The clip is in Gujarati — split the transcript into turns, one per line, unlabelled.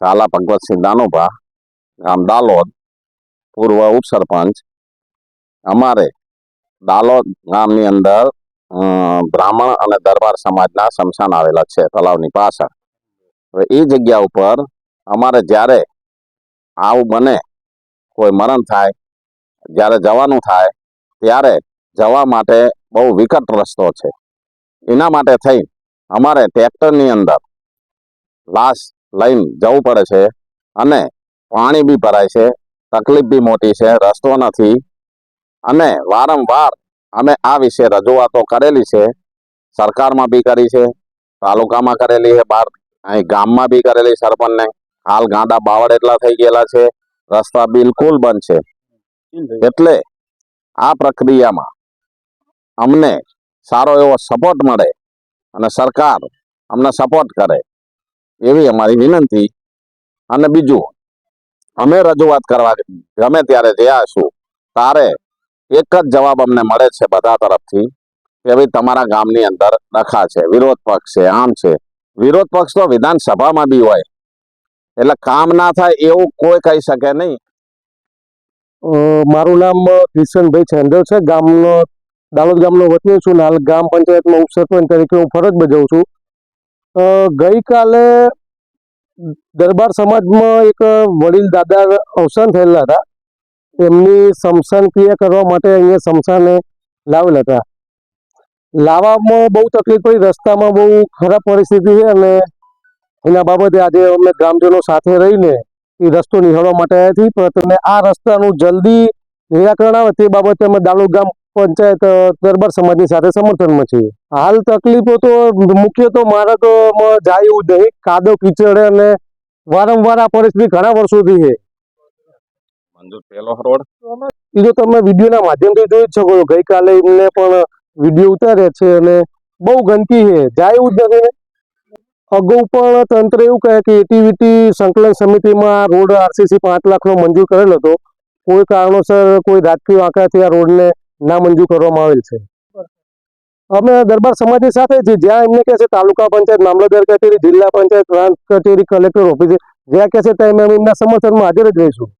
ઝાલા ભગવતસિંહ દાનોભા, ગામ દાલોદ, પૂર્વ ઉપસરપંચ. અમારે દાલોદ ગામની અંદર બ્રાહ્મણ અને દરબાર સમાજના સ્મશાન આવેલા છે તલાવની પાછળ. હવે એ જગ્યા ઉપર અમારે જ્યારે આવું બને, કોઈ મરણ થાય, જ્યારે જવાનું થાય, ત્યારે જવા માટે બહુ વિકટ રસ્તો છે. એના માટે થઈ અમારે ટ્રેક્ટરની અંદર લાશ લઈને જવું પડે છે અને પાણી બી ભરાય છે, તકલીફ બી મોટી છે, રસ્તો નથી. અને વારંવાર અમે આ વિશે રજૂઆતો કરેલી છે, સરકારમાં બી કરી છે, તાલુકામાં કરેલી છે બહાર અહીં ગામમાં બી કરેલી સરપંચને. હાલ ગાંડા બાવળ એટલા થઈ ગયેલા છે, રસ્તા બિલકુલ બંધ છે. એટલે આ પ્રક્રિયામાં અમને સારો એવો સપોર્ટ મળે અને સરકાર અમને સપોર્ટ કરે. એવી અમારી વિનંતી. અને બીજું, અમે રજૂઆત કરવા ગમે ત્યારે ગયા છું તારે એક જ જવાબ અમને મળે છે બધા તરફથી. કે ભાઈ તમારા ગામની અંદર ડખા છે, વિરોધ પક્ષ છે, આમ છે. વિરોધ પક્ષ તો વિધાનસભામાં બી હોય. એટલે કામ ના થાય એવું કોઈ કહી શકે નહીં.
મારું નામ કિશનભાઈ છેંડલ છે. ગામનો દાલોદ ગામનો વતની છું. હાલ ગ્રામ પંચાયતમાં ઉપસરપંચ તરીકે હું ફરજ બજાવું છું. ગઈકાલે દરબાર સમાજમાં એક વડીલ દાદા અવસાન થયેલા હતા. એમની શમશાન ક્રિયા કરવા માટે અહીંયા શમશાને લાવેલા હતા. લાવવામાં બહુ તકલીફ પડી, રસ્તામાં બહુ ખરાબ પરિસ્થિતિ છે અને એના બાબતે આજે અમે ગ્રામજનો સાથે રહીને એ રસ્તો નિહાળવા માટે આવ્યા છીએ. પણ તમે આ રસ્તાનું જલ્દી નિરાકરણ આવે તે બાબતે અમે દાલોદ ગામ પંચાયત દરબાર સમાજની સાથે સમર્થનમાં છીએ. હાલ તકલીફો તો મુખ્ય તો મારા તો જાય એવું નહીં. કાદવ કીચડ અને વારંવાર આ પરિસ્થિતિ ઘણા વર્ષોથી છે. એ તો તમે વિડીયોના માધ્યમથી જોઈ જ શકો છો. ગઈકાલે એમને પણ વીડિયો ઉતાર્યા છે અને બહુ ગંદકી છે. જાય એવું જ નથી. અગાઉ પણ તંત્ર એવું કહે કે એટીવીટી સંકલન સમિતિમાં રોડ આરસીસી પાંચ લાખનો મંજૂર કરેલો હતો. કોઈ કારણોસર કોઈ રાજકીય આંકડાથી આ રોડને ના મંજૂર કરવામાં આવેલ છે. અમે દરબાર સમાજની સાથે છીએ જ્યાં એમને કહે છે તાલુકા પંચાયત મામલતદાર કચેરી, જિલ્લા પંચાયત પ્રાંત કચેરી, કલેક્ટર ઓફિસ, જ્યાં કહે ત્યાં અમે એમના સમર્થનમાં હાજર જ રહીશું.